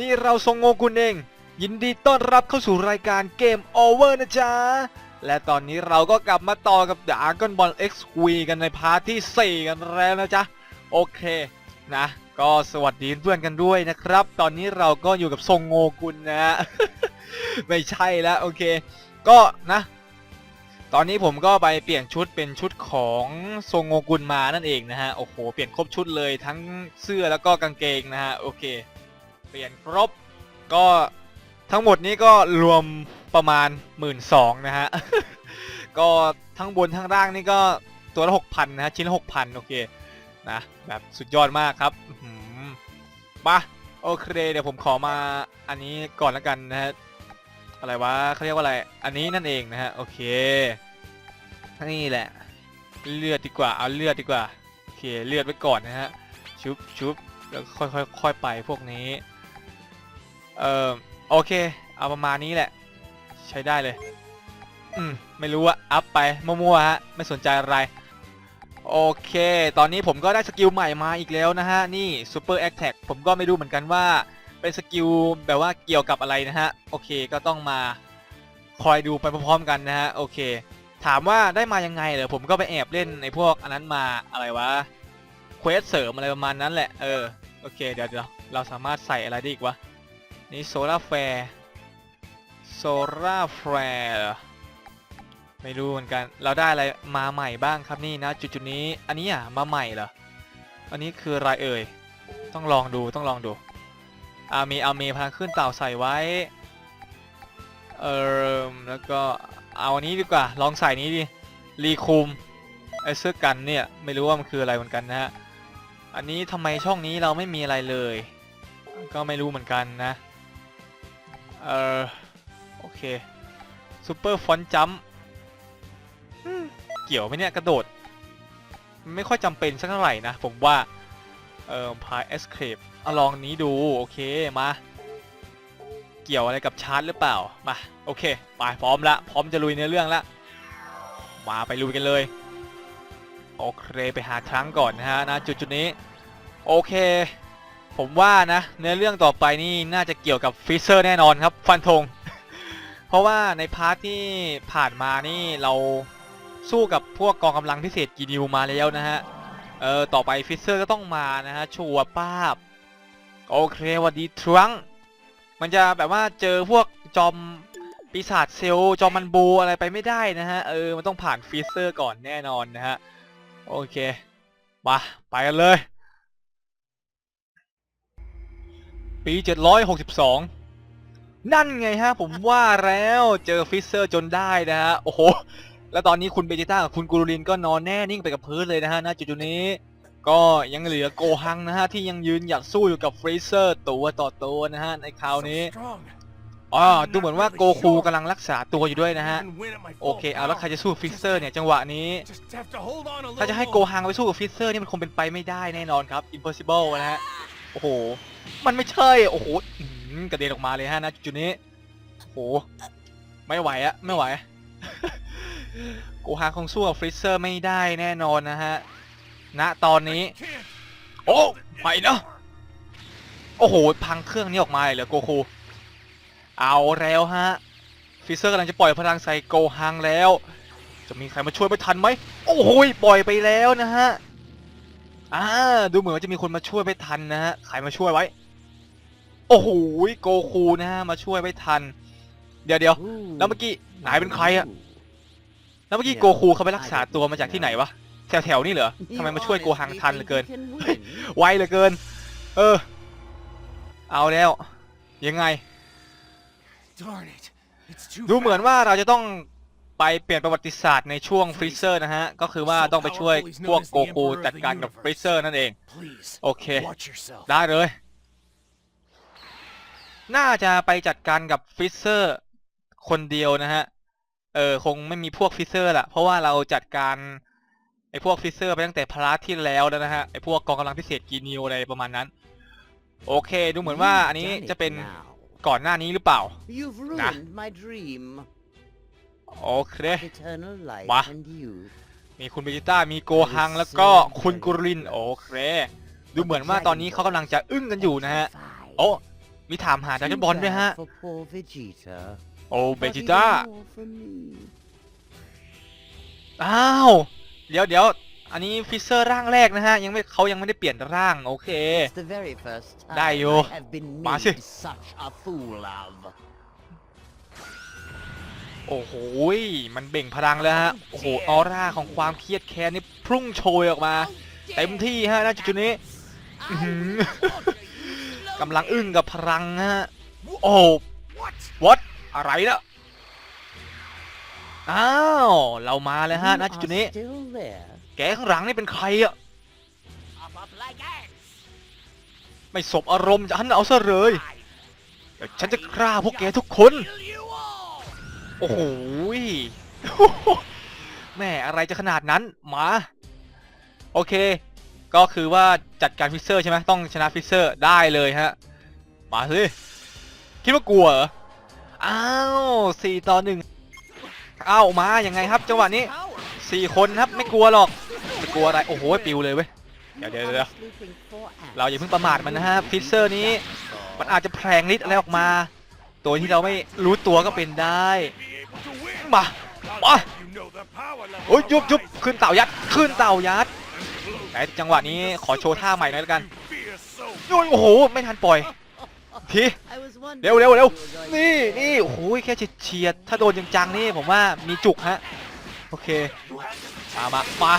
นี่เราทรงโงกุลเอง ยินดีต้อนรับเข้าสู่รายการเกมโอเวอร์นะจ๊ะ และตอนนี้เราก็กลับมาต่อกับ Dragon Ball XV กันในพาร์ทที่ 4 กันแล้วนะจ๊ะ โอเคนะ ก็สวัสดีเพื่อนกันด้วยนะครับ ตอนนี้เราก็อยู่กับทรงโงกุลนะฮะไม่ใช่แล้วโอเค ก็นะ ตอนนี้ผมก็ไปเปลี่ยนชุดเป็นชุดของทรงโงกุลมานั่นเองนะฮะ โอ้โห เปลี่ยนครบชุดเลยทั้งเสื้อแล้วก็กางเกงนะฮะ โอเค เปลี่ยนครบ ก็ทั้งหมดนี้ก็รวมประมาณ 1 2ื่นนะฮะ ก็ทั้งบนทั้งล่างนี่ก็ตัวละหกพันนะฮะชิ้นละหกพันโอเคนะแบบสุดยอดมากครับอื้อหือมาโอเคเดี๋ยวผมขอมาอันนี้ก่อนแล้วกันนะฮะอะไรวะเขาเรียกว่าอะไร อันนี้นั่นเองนะฮะโอเคนี่แหละ เลือดดีกว่าเอาเลือดดีกว่าโอเคเลือดไว้ก่อนนะฮะชุบชุบแล้วค่อยค่อยค่อยไปพวกนี้ เอ่อโอเค เอาประมาณนี้แหละ ใช้ได้เลย อืม ไม่รู้อะอัพไป มั่วๆฮะ ไม่สนใจอะไร โอเค ตอนนี้ผมก็ได้สกิลใหม่มาอีกแล้วนะฮะ นี่ Super Attack ผมก็ไม่รู้เหมือนกันว่า เป็นสกิลแบบว่าเกี่ยวกับอะไรนะฮะ โอเค ก็ต้องมาคอยดูไปพร้อมๆกันนะฮะ โอเค ถามว่าได้มายังไงเหรอผมก็ไปแอบเล่นในพวกอันนั้นมาอะไรวะเควสเสริมอะไรประมาณนั้นแหละ เออ โอเค เดี๋ยวเดี๋ยวเราสามารถใส่อะไรได้อีกวะ นี่โซล่าแฟร์โซล่าแฟร์ไม่รู้เหมือนกัน เราได้อะไรมาใหม่บ้างครับนี่นะจุดจุดนี้ อันนี้อะมาใหม่เหรอ อันนี้คืออะไรเอ่ย ต้องลองดูต้องลองดูอามีอาเมพลังขึ้นเต่าใส่ไว้ เออแล้วก็เอาอันนี้ดีกว่า ลองใส่นี้ดิรีคุมไอเสื้อกันเนี่ยไม่รู้ว่ามันคืออะไรเหมือนกันนะฮะ อันนี้ทำไมช่องนี้เราไม่มีอะไรเลย ก็ไม่รู้เหมือนกันนะ เออโอเคซูเปอร์ฟอนจัมเกี่ยวไหมเนี่ย กระโดด ไม่ค่อยจำเป็นสักเท่าไหร่นะ ผมว่า เออพายเอสเครปเอาลองนี้ดู โอเค มา เกี่ยวอะไรกับชาร์จหรือเปล่า มา โอเคไปพร้อมละ พร้อมจะลุยในเรื่องละ มาไปลุยกันเลย โอเค ไปหาครั้งก่อนนะฮะนะจุดจุดนี้ โอเค ผมว่านะเนื้อเรื่องต่อไปนี่น่าจะเกี่ยวกับฟิเซอร์แน่นอนครับ ฟันธง เพราะว่าในพาร์ทที่ผ่านมานี่เราสู้กับพวกกองกำลังพิเศษกีนิวมาแล้วนะฮะ เออต่อไปฟิเซอร์ก็ต้องมานะฮะ ชัวร์ป้าบ โอเควัดดีทรังมันจะแบบว่าเจอพวกจอมปีศาจเซลจอมมันบูอะไรไปไม่ได้นะฮะ เออ มันต้องผ่านฟิเซอร์ก่อนแน่นอนนะฮะ โอเคมาไปกันเลย ปี 762 นั่นไงฮะ ผมว่าแล้วเจอฟิเซอร์จนได้นะฮะ โอ้โห แล้วตอนนี้คุณเบจิต้ากับคุณกูรูรินก็นอนแน่นิ่งไปกับพื้นเลยนะฮะณจุดๆนี้ ก็ยังเหลือโกฮังนะฮะ ที่ยังยืนหยัดสู้อยู่กับฟรีเซอร์ตัวต่อตัวนะฮะ ในคราวนี้อ๋อดูเหมือนว่าโกคูกำลังรักษาตัวอยู่ด้วยนะฮะ โอเค เอาแล้วใครจะสู้ฟิเซอร์เนี่ยจังหวะนี้ ถ้าจะให้โกฮังไปสู้กับฟิเซอร์นี่มันคงเป็นไปไม่ได้แน่นอนครับ impossible นะฮะ โอ้โห มันไม่ใช่ โอ้โหอื้อหือกระเด็นออกมาเลยฮะนะจุดนี้โอ้โห ไม่ไหวอะไม่ไหว โกฮังคงสู้กับฟรีเซอร์ไม่ได้แน่นอนนะฮะ ณ ตอนนี้ โอ้ไม่นะโอ้โห พังเครื่องนี้ออกมาเลยเหรอโกคู เอาแล้วฮะฟิเซอร์กำลังจะปล่อยพลังใส่โกฮังแล้ว จะมีใครมาช่วยไม่ทันไหม โอ้โห ปล่อยไปแล้วนะฮะ อ่าดูเหมือนว่าจะมีคนมาช่วยไม่ทันนะฮะใครมาช่วยไว้ โอ้โหโกคูนะฮะมาช่วยไม่ทัน เดี๋ยวเดี๋ยวแล้วเมื่อกี้นายเป็นใครอะแล้วเมื่อกี้โกคูเขาไปรักษาตัวมาจากที่ไหนวะแถวแถวๆนี่เหรอทำไมมาช่วยโกฮังทันเหลือเกินไวเหลือเกิน เออ เอาแล้ว ยังไงดูเหมือนว่าเราจะต้อง ไปเปลี่ยนประวัติศาสตร์ในช่วงฟรีเซอร์นะฮะ ก็คือว่าต้องไปช่วยพวกโกคูจัดการกับฟรีเซอร์นั่นเอง โอเค ได้เลย น่าจะไปจัดการกับฟิเซอร์คนเดียวนะฮะ เออคงไม่มีพวกฟิเซอร์ละเพราะว่าเราจัดการไอ้พวกฟิเซอร์ไปตั้งแต่พาร์ทที่แล้วแล้วนะฮะ ไอ้พวกกองกำลังพิเศษกีนิวอะไรประมาณนั้น โอเค ดูเหมือนว่าอันนี้จะเป็นก่อนหน้านี้หรือเปล่า You've Nah. Ruined my dream โอเค of eternal life Wah. and youth. มีคุณเบจิต้ามีโกฮังแล้วก็คุณกุริน โอเค ดูเหมือนว่าตอนนี้เขากำลังจะอึ้งกันอยู่นะฮะ โอ้ มีถามหาดราก้อนบอลด้วยฮะ For poor Vegeta. โอ้เบ But จิต้า even more for me. อ้าว เดี๋ยวเดี๋ยวอันนี้ฟิเซอร์ร่างแรกนะฮะ ยังไม่เขายังไม่ได้เปลี่ยนร่าง โอเค It's the very first time ได้อยู่ I have been มา made สิ such a fool of. โอ้โหยมันเบ่งพลังแล้วฮะ โอ้โห ออร่าของความเครียดแค้นนี่พุ่งโชยออกมา เต็มที่ฮะณจุดๆนี้อื้อหือกำลังอึ้งกับพลังฮะ โอ้วัดอะไรนะอ้าว เรามาแล้วฮะ You ณ are จุดๆนี้ still there. แกข้างหลังนี่เป็นใครอะ Up, up like ants. ไม่สบอารมณ์จะหันเอาซะเลยเดี๋ยวฉันจะฆ่าพวกแกทุกคน Kill you all. โอ้โหแม่อะไรจะขนาดนั้นมา โอเค ก็คือว่าจัดการฟิเซอร์ใช่ไหมต้องชนะฟิเซอร์ได้เลยฮะ มาสิคิดว่ากลัวเหรออ้าวสี่ต่อหนึ่งอ้าวมาอยังไงครับจังหวะนี้สี่คนครับไม่กลัวหรอกไม่กลัวอะไรโอ้โหปิวเลยเว้ยเดี๋ยวเดี๋ยวเดี๋ยวเราอย่าเพิ่งประมาทมันนะฮะฟิเซอร์นี้มันอาจจะแพลงฤทธิ์อะไรออกมา ตัวที่เราไม่รู้ตัวก็เป็นได้ มามาโอ้ยยุบยุบขึ้นเต่ายัด ขึ้นเต่ายัดแต่จังหวะนี้ขอโชว์ท่าใหม่หน่อยแล้วกันโอ้โห ไม่ทันปล่อย ทีเร็วเร็วเร็วนี่นี่โอ้โหแค่เฉียดๆถ้าโดนจังๆนี่ผมว่ามีจุกฮะ โอเค มามามา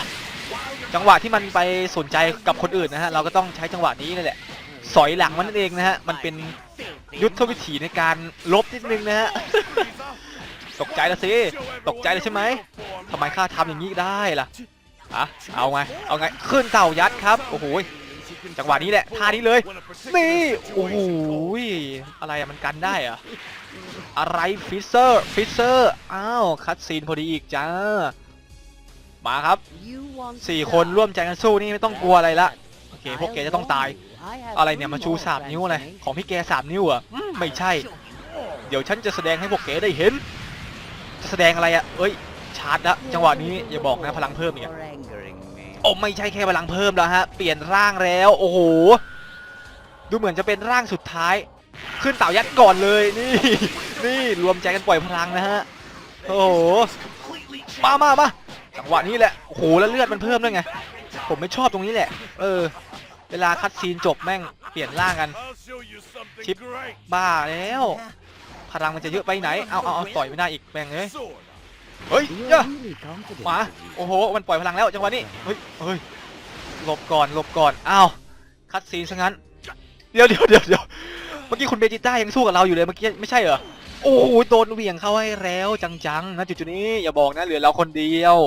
จังหวะที่มันไปสนใจกับคนอื่นนะฮะ เราก็ต้องใช้จังหวะนี้นี่แหละ สอยหลังมันนั่นเองนะฮะ มันเป็นยุทธวิธีในการลบนิดนึงนะฮะ ตกใจแล้วสิตกใจเลยใช่ไหมทำไมข้าทำอย่างนี้ได้ล่ะอะเอาไงเอาไงขึ้นเต่ายัดครับโอ้โหจังหวะนี้แหละท่านี้เลยนี่โอ้โหอะไรอะมันกันได้อะอะไรฟิเซอร์ฟิเซอร์อ้าวคัดซีนพอดีอีกจ้ามาครับสี่คนร่วมใจกันสู้นี่ไม่ต้องกลัวอะไรละโอเคพวกแกจะต้องตาย อะไรเนี่ยมาชูสามนิ้วอะไรของพี่แกสามนิ้วอะไม่ใช่ เดี๋ยวฉันจะแสดงให้พวกแกได้เห็น จะแสดงอะไรอะเอ้ย ชาร์จละจังหวะนี้อย่าบอกนะพลังเพิ่มอีกอะ You're angering me. โอ้ไม่ใช่แค่พลังเพิ่มแล้วฮะ เปลี่ยนร่างแล้ว โอ้โห ดูเหมือนจะเป็นร่างสุดท้าย ขึ้นเต่ายัดก่อนเลยนี่ นี่รวมใจกันปล่อยพลังนะฮะ โอ้โห มามามาจังหวะนี้แหละ โอ้โห แล้วเลือดมันเพิ่มด้วยไง ผมไม่ชอบตรงนี้แหละ เออ เวลาคัดซีนจบแม่งเปลี่ยนร่างกัน ชิปบ้าแล้ว พลังมันจะเยอะไปไหน เอาเอาเอาต่อยไม่ได้อีกแม่งเอ้ยเฮ้ย You're เจ้า really confident. มา Vegeta. โอ้โห มันปล่อยพลังแล้วจังหวะนี้ เฮ้ยเฮ้ย หลบก่อน หลบก่อน อ้าว คัดซีนซะงั้น เดี๋ยวเดี๋ยวเดี๋ยวเดี๋ยวเมื่อกี้คุณเบจิต้ายังสู้กับเราอยู่เลยเมื่อกี้ไม่ใช่เหรอ โอ้โห โดนเหวี่ยงเข้าให้แล้วจังๆนะจุดๆนี้อย่าบอกนะเหลือเราคนเดียว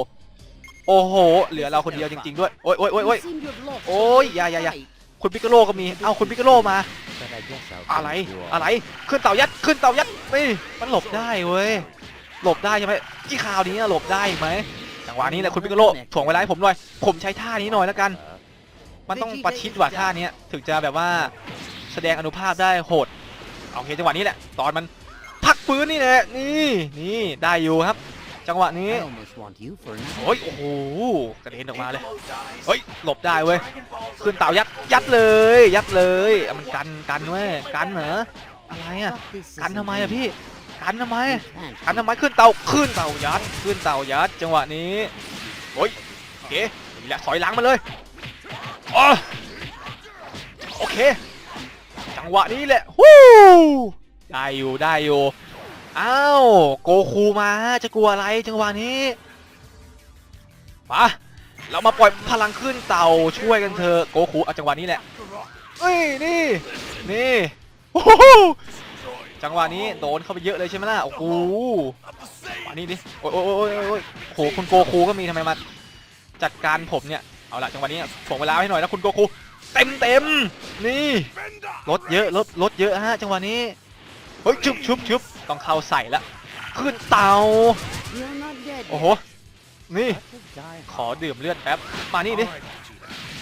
โอ้โห เหลือเราคนเดียวจริง ๆ ด้วย โอ้ยโอ้ยโอ้ยโอ้ย You seem to have lost โอ้ย some อย่าอย่าอย่า fight, คุณปิกาโลก็มี เอาคุณปิกาโลมา but I guess I'll อะไร take you on. อะไรขึ้นเต่ายัดขึ้นเต่ายัดนี่มันหลบได้เว้ยหลบได้ใช่ไหมที่คราวนี้หลบได้ไหมจังหวะนี้แหละคุณปิกาโลถ่วงเวลาให้ผมหน่อย ผมใช้ท่านี้หน่อยแล้วกัน มันต้องประชิดว่ะท่าเนี้ยถึงจะแบบว่าแสดงอนุภาพได้โหดเอาโอเคจังหวะนี้แหละ ตอนมันพักปืนนี่แหละนี่นี่ได้อยู่ครับ จังหวะนี้ I almost want you for an โอ้ย โอ้โห กระเด็นออกมาเลย เฮ้ย หลบได้เว้ย ขึ้นเต่ายัด ยัดเลย ยัดเลยอะมันกัน กันเว้ย กันเหรอ อะไรอะ But this กัน isn't ทำไมอะ easy. พี่ กันทำไม You can't กันทำไม ขึ้นเตาขึ้นเตายัด ขึ้นเตายัด จังหวะนี้โอ้ยโอเคนี่แหละสอยหลังมาเลยอ๋อโอเค จังหวะนี้แหละฮู้ได้อยู่ ได้อยู่ อ้าวโกคูมาจะกลัวอะไรจังหวะนี้มาเรามาปล่อยพลังขึ้นเต่าช่วยกันเถอะโกคูเอาจังหวะนี้แหละเอ้ยนี่นี่โอ้โหจังหวะนี้โดนเข้าไปเยอะเลยใช่ไหมล่ะโอ้โหมานี่ดิโอ้ยโอ้ยโอ้ยโอ้ยโอ้โหคุณโกคูก็มีทำไมมาจัดการผมเนี่ยเอาละจังหวะนี้ส่งเวลาให้หน่อยนะคุณโกคูเต็มเต็มนี่รถเยอะรถรถเยอะฮะจังหวะนี้เฮ้ยชุบชุบชุบ ต้องเข้าใส่ละขึ้นเตาโอ้โหนี่ขอดื่มเลือดแป๊บมานี่ดิ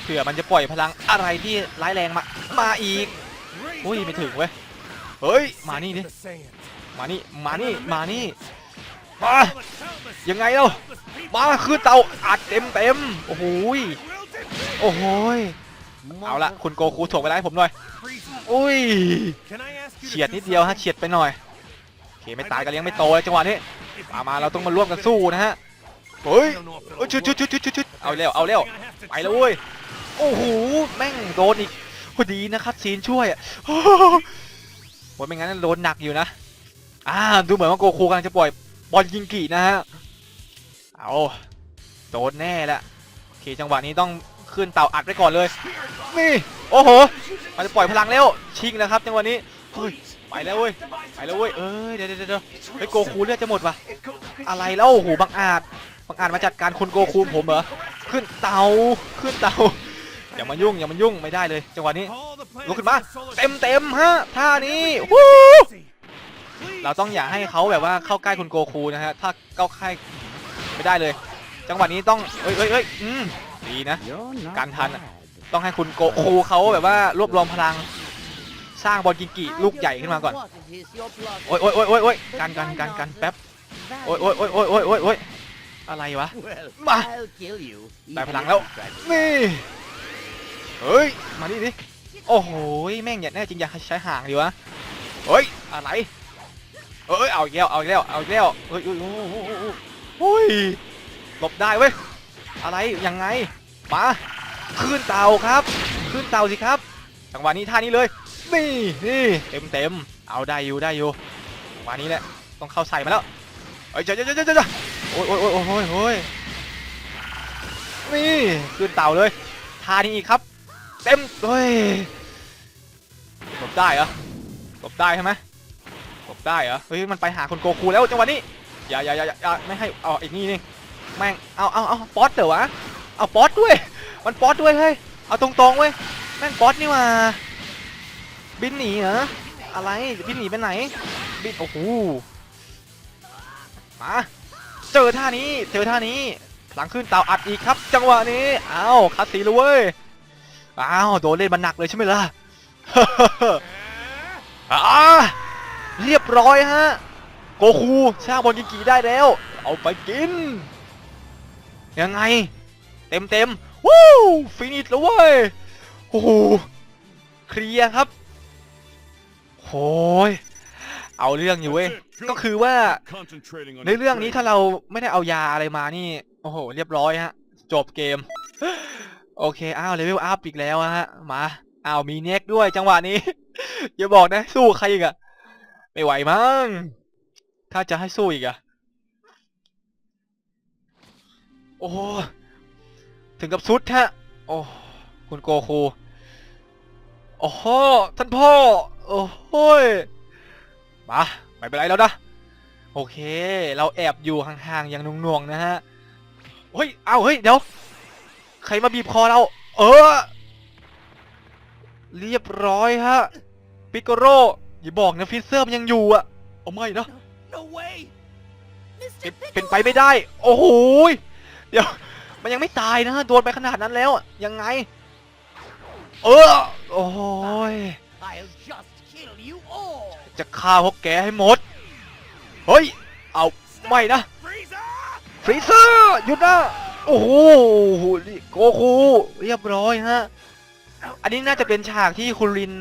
เผื่อมันจะปล่อยพลังอะไรที่ร้ายแรงมามาอีกอุ้ยไม่ถึงเว้ยเฮ้ยมานี่ดิมานี่มานี่มานี่มายังไงเล่ามาคือเตาอัดเต็มเต็มโอ้โหยโอ้โหยเอาละคุณโกคูถ่วงเวลาให้ผมหน่อยอุ้ยเฉียดนิดเดียวฮะเฉียดไปหน่อย เคไม่ตายกันยังไม่โตเลยจังหวะนี้มามาเราต้องมาร่วมกันสู้นะฮะเฮ้ยเอ้ยชุดชุดชุดชุดชุดชุดเอาเร็วเอาเร็วไปเลยเว้ยโอ้โหแม่งโดนอีกพอดีนะครับซีนช่วยอะโอ้โหไม่งั้นโดนหนักอยู่นะอ่าดูเหมือนว่าโกคูกำลังจะปล่อยบอลยิงกีนะฮะเอาโดนแน่ละโอเคจังหวะนี้ต้องขึ้นเต่าอัดไว้ก่อนเลยนี่โอ้โหมันจะปล่อยพลังแล้วชิงนะครับจังหวะนี้เฮ้ย ไปแล้วเว้ยไปแล้วเว้ยเอ้ยเดี๋ยวเดี๋ยวเดี๋ยวเฮ้ยโกคูเลือดจะหมดวะอะไรแล้วโอ้โหบังอาจบังอาจมาจัดการคนโกคูผมเหรอขึ้นเตาขึ้นเตาอย่ามายุ่งอย่ามายุ่งไม่ได้เลยจังหวะนี้ลุกขึ้นมาเต็มเต็มๆฮะท่านี้วู้เราต้องอย่าให้เขาแบบว่าเข้าใกล้คุณโกคูนะฮะถ้าเข้าใกล้ไม่ได้เลย จังหวะนี้ต้องเอ้ยเอ้ยเอ้ยอืมดีนะ You're not Cẩn thận ạ. bad. ต้องให้คุณโกคูเขาแบบว่ารวบรวมพลัง สร้างบอลกิงกิลูกใหญ่ขึ้นมาก่อนโอ้ยโอ้ยโอ้ยโอ้ยโอ้ยกันกันกันกันแป๊บโอ้ยโอ้ยโอ้ยโอ้ยโอ้ยโอ้ยโอ้ยอะไรวะ Well, Ma. I'll kill you. ได้ even พลัง if แล้ว you try to- นี่เฮ้ยมานี่ดิโอ้โหแม่งอย่าแน่จริงอยากใช้ห่างดีวะเฮ้ยอะไรเอ้ยเอาอีกแล้วเอาอีกแล้วเอาอีกแล้วเฮ้ยเฮ้ยโอ้โหโอ้โหโอ้โหเฮ้ยหลบได้เว้ยอะไรยังไงมาขึ้นเตาครับ ขึ้นเตาสิครับจังหวะนี้ท่านี้เลย นี่นี่เต็มเต็มเอาได้อยู่ได้อยู่จังหวะนี้แหละต้องเข้าใส่มาแล้วเฮ้ยเจ้าเจ้าเจ้าเจ้าโอ้ยโอ้ยโอ้ยโอ้ยโอ้ยนี่ขึ้นเต่าเลยทานี้อีกครับ เต็มเฮ้ยหลบได้เหรอหลบได้ใช่ไหมหลบได้เหรอเฮ้ยมันไปหาคนโกคูแล้วจังหวะนี้อย่าอย่าอย่าอย่าไม่ให้เอาไอ้นี่นี่แม่งเอาเอาเอาป๊อตเถอะวะเอาป๊อตด้วย มันป๊อตด้วยเฮ้ยเอาตรงๆเว้ยแม่งป๊อตนี่หว่า บินหนีเหรออะไรบินหนีไปไหน บินโอ้โหมาเจอท่านี้เจอท่านี้หลังขึ้นเตาอัดอีกครับ จังหวะนี้อ้าวคัดสีเลยเว้ยอ้าวโดนเล่นมันหนักเลยใช่ไหมล่ะอ่าเรียบร้อยฮะโกคูสร้างบอลกินกีได้แล้ว เอาไปกิน ยังไง เต็มเต็มวู้ฟินิชแล้วเว้ยโอ้โหเคลียร์ครับ โหยเอาเรื่องอยู่เว้ย ก็คือว่าในเรื่องนี้ถ้าเราไม่ได้เอายาอะไรมานี่ โอ้โห เรียบร้อยฮะ จบเกม โอเค อ้าวเลเวลอัพอีกแล้วฮะ มา อ้าว มีเน็กด้วยจังหวะนี้ อย่าบอกนะ สู้ใครอีกอะไม่ไหวมั้ง ถ้าจะให้สู้อีกอะโอ้โหถึงกับสุดฮะ โอ้ คุณโกคูโอ้โหท่านพ่อ โอ้โหยมาไม่เป็นไรแล้วนะ โอเค เราแอบอยู่ห่างๆอย่างนุ่งๆนะฮะเฮ้ยเอาเฮ้ยเดี๋ยว ใครมาบีบคอเรา เออ เรียบร้อยฮะ ปิโกโรอย่าบอกนะฟิสเซอร์มันยังอยู่อะเอาไม่นะ No way. เป็นเป็นไปไม่ได้ โอ้โหยเดี๋ยว มันยังไม่ตายนะฮะโดนไปขนาดนั้นแล้วอะยังไง เออ โอ้ย I'll just kill you all. จะฆ่าพวกแกให้หมด เฮ้ย เอาไม่นะ ฟรีเซอร์หยุดนะ โอ้โหโกคูเรียบร้อยฮะ อันนี้น่าจะเป็นฉากที่คุณริน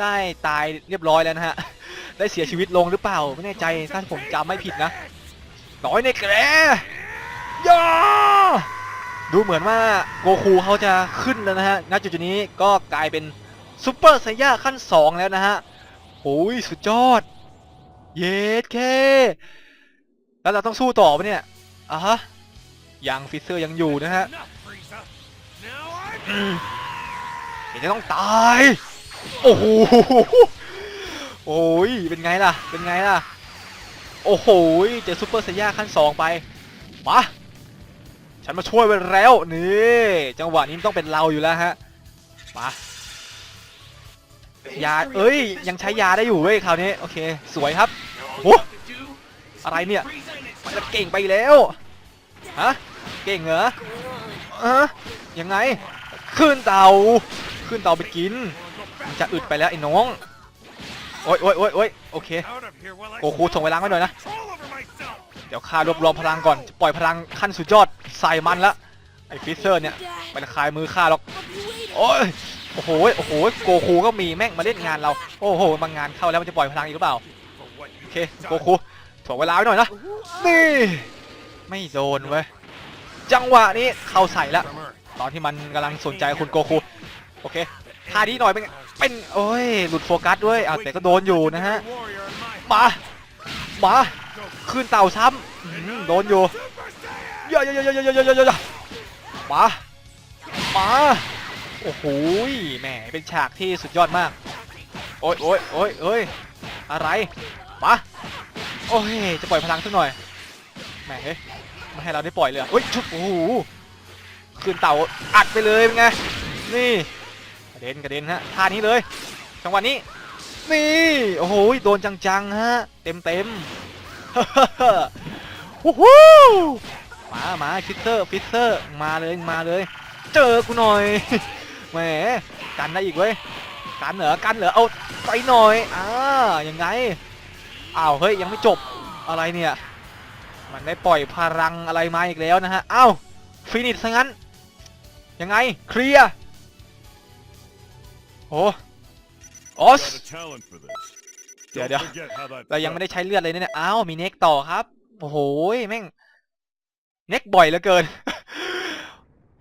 ได้ตายเรียบร้อยแล้วนะฮะ ได้เสียชีวิตลงหรือเปล่า ไม่แน่ใจถ้าผมจำไม่ผิดนะ น้อยในแกรย่าดูเหมือนว่าโกคูเขาจะขึ้นแล้วนะฮะณจุดนี้ก็กลายเป็นซูเปอร์ไซย่าขั้น 2 แล้วนะฮะ โอ้ยสุดยอด เยสเคแล้วเราต้องสู้ต่อปะเนี่ยอะฮะยังฟิเซอร์ยังอยู่นะฮะเดี๋ยวจะต้องตาย โอ้โหโอ้ยเป็นไงล่ะ เป็นไงล่ะ โอ้โหเจอซูเปอร์ไซย่าขั้นสองไปมาฉันมาช่วยไว้แล้วนี่จังหวะนี้ต้องเป็นเราอยู่แล้วฮะมา ยาเอ้ย ยังใช้ยาได้อยู่เว้ยคราวนี้โอเค สวยครับโอ้อะไรเนี่ยมันจะเก่งไปแล้วฮะเก่งเหรอฮะยังไง ขึ้นเตาขึ้นเตาไปกินมันจะอึดไปแล้วไอ้น้องโอ้ยโอ้ยโอ้ยโอ้ยโอเคโกคูส่งไปล้างไว้หน่อยนะเดี๋ยวข้ารวบรวมพลังก่อนปล่อยพลังขั้นสุดยอดใส่มันละไอ้ฟิสเซอร์เนี่ยไปคลายมือข้าหรอกโอ้ย โอ้โหโอ้โหโกคูก็มีแม่งมาเล่นงานเราโอ้โหมางานเข้าแล้วมันจะปล่อยพลังอีกหรือเปล่าโอเคโกคูถ่วงเวลาไว้หน่อยนะนี่ไม่โดนเว้ยจังหวะนี้เข้าใส่แล้วตอนที่มันกำลังสนใจคุณโกคูโอเคท่านี้หน่อยเป็นเป็นโอ้ยหลุดโฟกัสด้วยอะแต่ก็โดนอยู่นะฮะมามาคืนเต่าซ้ำโดนอยู่เยอะเยอะเยอะเยอะเยอะเยอะเยอะมามา โอ้โหแหมเป็นฉากที่สุดยอดมาก โอ้ยโอ้ยโอ้ยเอ้ยอะไรมาโอ้ยจะปล่อยพลังสักหน่อยแหมเฮ้ยไม่ให้เราได้ปล่อยเลยเหรอเฮ้ยชุบโอ้โหคืนเต่าอัดไปเลยเป็นไงนี่กระเด็นกระเด็นฮะท่านี้เลยจังหวะนี้นี่โอ้โหโดนจังๆฮะเต็มเต็มๆวู้ฮู้มามาฟิสเซอร์ฟิสเซอร์มาเลยมาเลย เจอกูหน่อย แหมกันได้อีกเว้ยกันเหรอกันเหรอเอาไปหน่อยอ่ายังไงอ้าวเฮ้ยยังไม่จบอะไรเนี่ยมันได้ปล่อยพลังอะไรมาอีกแล้วนะฮะอ้าวฟินิชซะงั้นยังไงเคลียร์โอ้ออส Got a talent for this. Yeah, Don't yeah. forget how that เรายังไม่ได้ใช้เลือดเลยเนี่ยอ้าวมีเน็กต่อครับโอ้โหแม่งเน็กบ่อยเหลือเกิน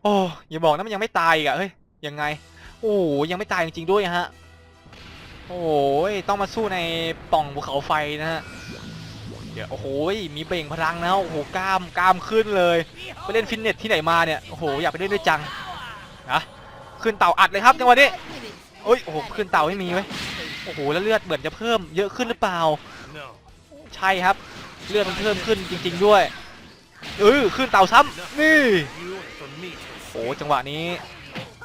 โอ้อย่าบอกนะมันยังไม่ตายอีกะเฮ้ย ยังไง โอ้ยังไม่ตายจริงๆด้วยฮะ โอ้ยต้องมาสู้ในป่องภูเขาไฟนะฮะ เดี๋ยวโอ้โหมีเบ่งพลังนะโอ้โหกล้ามกล้ามขึ้นเลยไปเล่นฟิตเนสที่ไหนมาเนี่ยโอ้โหอยากไปเล่นด้วยจังนะขึ้นเต่าอัดเลยครับจังหวะนี้โอ้ยโอ้โหขึ้นเต่าไม่มีไว้โอ้โหแล้วเลือดเหมือนจะเพิ่มเยอะขึ้นหรือเปล่า ใช่ครับเลือดมันเพิ่มขึ้นจริง ๆด้วยเออขึ้นเต่าซ้ำนี่โอ้จังหวะนี้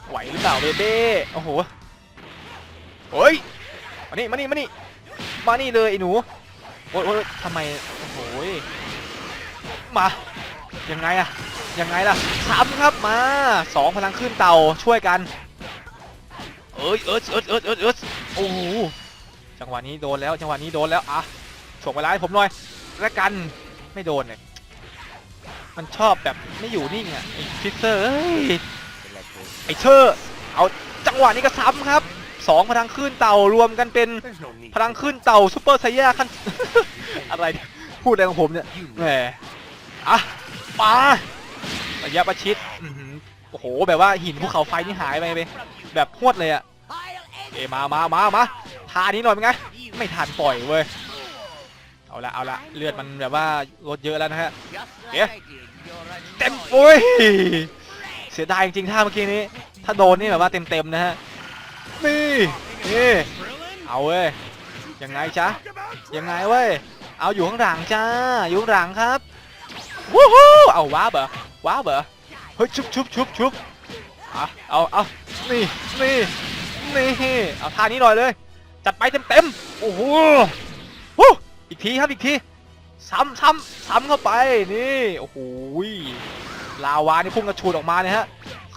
ไหวหรือเปล่าเบเบ้โอ้โหเฮ้ยมานี่มานี่มานี่มานี่เลยไอ้หนูโอ้ยโอ้ยทำไมโอ้โหยมายังไงอะยังไงล่ะซ้ำครับมาสองพลังขึ้นเต่าช่วยกันเอ้ยเอิร์ธเอิร์ธเอิร์ธเอิร์ธเอิร์ธโอ้โหจังหวะนี้โดนแล้วจังหวะนี้โดนแล้วอะถ่วงเวลาให้ผมหน่อยแล้วกันไม่โดนเลยมันชอบแบบไม่อยู่นิ่งอะฟิสเซอร์เอ้ย ไอเชอร์เอาจังหวะนี้ก็ซ้ำครับสองพลังขึ้นเต่ารวมกันเป็นพลังขึ้นเต่าซูเปอร์ไซย่าขั้น อะไรพูดอะไรของผมเนี่ยแหมอะมาระยะประชิดโอ้โหแบบว่าหินภูเขาไฟนี่หายไปไปแบบพวดเลยอะเอมามามามาทานี้หน่อยเป็นไงไม่ทันปล่อยเว้ยเอาละเอาละเลือดมันแบบว่าลดเยอะแล้วนะฮะ Just Yeah. like I did. You're a เต็มโอ้ย เสียดายจริงๆท่าเมื่อกี้นี้ ถ้าโดนนี่แบบว่าเต็มๆนะฮะ นี่นี่เอาเว้ย ยังไงจ๊ะ ยังไงเว้ย เอาอยู่ข้างหลังจ้า อยู่ข้างหลังครับ วู้ฮู้เอาว้าบเหรอว้าบเหรอเฮ้ยชุบชุบชุบชุบอะเอาเอานี่นี่นี่เอาท่านี้หน่อยเลย จัดไปเต็มเต็มๆ โอ้โหวู้อีกทีครับอีกที ซ้ำซ้ำซ้ำเข้าไป นี่ โอ้โห ลาวานี่พุ่งกระชูดออกมาเนี่ยฮะ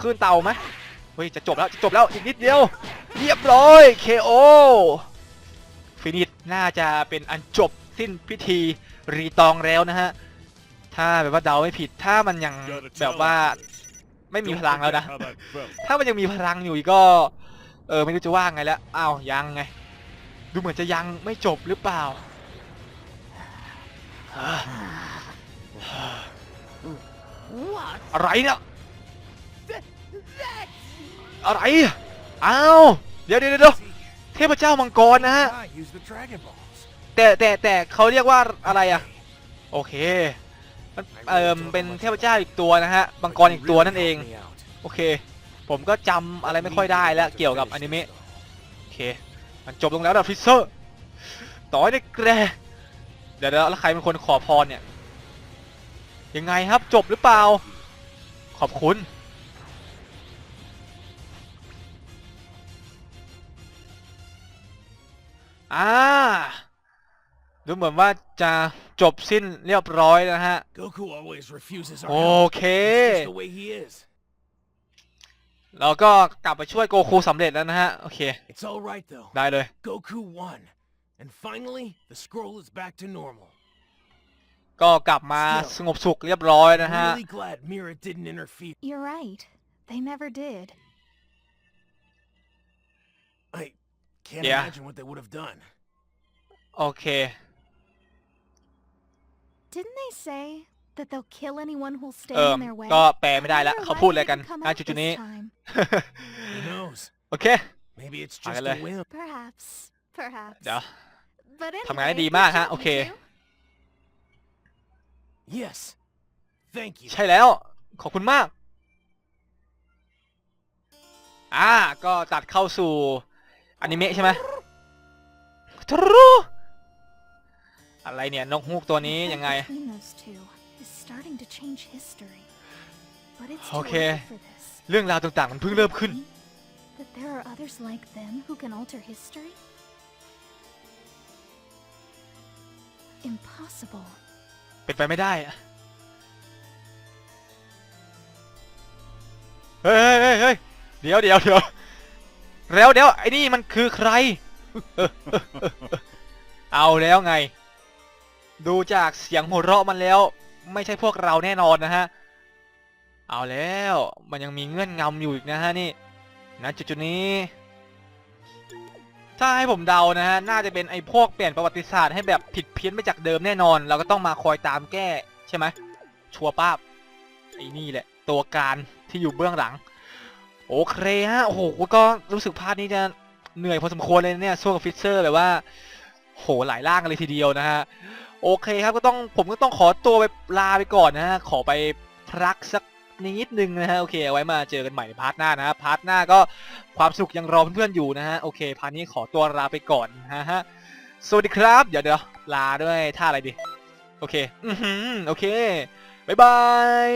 ขึ้นเตาไหมเฮ้ยจะจบแล้วจะจบแล้วอีกนิดเดียว เรียบร้อย KO ฟินิชน่าจะเป็นอันจบสิ้นพิธีรีตองแล้วนะฮะถ้าแบบว่าเดาไม่ผิดถ้ามันยังแบบว่าไม่มีพลังแล้วนะ ถ้ามันยังมีพลังอยู่ก็ เออไม่รู้จะว่าไงแล้วอ้าวยังไง ดูเหมือนจะยังไม่จบหรือเปล่า อะไรเนี่ยอะไรอ้าวเดี๋ยวเดี๋ยวเดี๋ยวเทพเจ้ามังกรนะฮะแต่แต่แต่เขาเรียกว่าอะไรอะโอเคมันเอ่อเป็นเทพเจ้าอีกตัวนะฮะมังกรอีกตัวนั่นเองโอเค ผมก็จำอะไรไม่ค่อยได้แล้วเกี่ยวกับอนิเมะโอเคมันจบลงแล้วดับฟิเซอร์ต่อให้ได้แกรเดี๋ยวเดี๋ยวแล้วใครเป็นคนขอพรเนี่ย ยังไงครับจบหรือเปล่า ขอบคุณ อ่า ดูเหมือนว่าจะจบสิ้นเรียบร้อยนะฮะ Goku always refuses our โอ help. เค It's just the way he is. เราก็กลับไปช่วยโกคูสำเร็จแล้วนะฮะ โอเค It's all right though. ได้เลย Goku won. And finally, the scroll is back to normal. ก็กลับมาสงบสุขเรียบร้อยนะฮะ Really glad Mira didn't interfere. You're right. They never did. I can't Yeah. imagine what they would have done. โอเค Didn't they say that they'll kill anyone who'll stand เออ in their way? ก็แปลไม่ได้แล้ว I wonder เขา why พูด they อะไรกัน didn't come ณ out จุดๆนี้ this time. Who knows? โอเค Maybe it's Phải just a lên. whim. Perhaps. Perhaps. เดี๋ยว But ทำงานได้ anyway, ดี good มากฮะ job, โอ you เค two. Yes. Thank you. ใช่แล้ว ขอบคุณมาก อ่า ก็ตัดเข้าสู่อนิเมะใช่ไหมทรูอะไรเนี่ย นกฮูกตัวนี้ The fight ยังไง between those two is starting to change history. But it's too Okay. early for this. เรื่องราวต่างๆ มันเพิ่งเริ่มขึ้น That there are others like them who can alter history? Impossible. เป็นไปไม่ได้อะเฮ้ยเฮ้ยเฮ้ยเดี๋ยวเดี๋ยวเดี๋ยวแล้วเดี๋ยวไอ้นี่มันคือใคร เอาแล้วไง ดูจากเสียงหัวเราะมันแล้ว ไม่ใช่พวกเราแน่นอนนะฮะ เอาแล้วมันยังมีเงื่อนงำอยู่อีกนะฮะนี่นะจุดๆนี้ ถ้าให้ผมเดานะฮะ น่าจะเป็นไอ้พวกเปลี่ยนประวัติศาสตร์ให้แบบผิดเพี้ยนไปจากเดิมแน่นอน เราก็ต้องมาคอยตามแก้ ใช่ไหม ชัวร์ป้าบ ไอ้นี่แหละ ตัวการที่อยู่เบื้องหลัง โอเคฮะ โอ้โห ก็รู้สึกพาร์ทนี้จะเหนื่อยพอสมควรเลยเนี่ยสู้กับฟิชเซอร์แบบว่า โห หลายร่างเลยทีเดียวนะฮะ โอเคครับ ก็ต้องผมก็ต้องขอตัวไปลาไปก่อนนะฮะ ขอไปพักสัก นิดนึงนะฮะโอเคเอาไว้มาเจอกันใหม่ในพาร์ทหน้านะฮะพาร์ทหน้าก็ความสุขยังรอเพื่อนๆอยู่นะฮะโอเคพาร์ทนี้ขอตัวลาไปก่อนนะฮะสวัสดีครับเดี๋ยวเดี๋ยวลาด้วยท่าอะไรดีโอเคอือหือโอเคบ๊ายบาย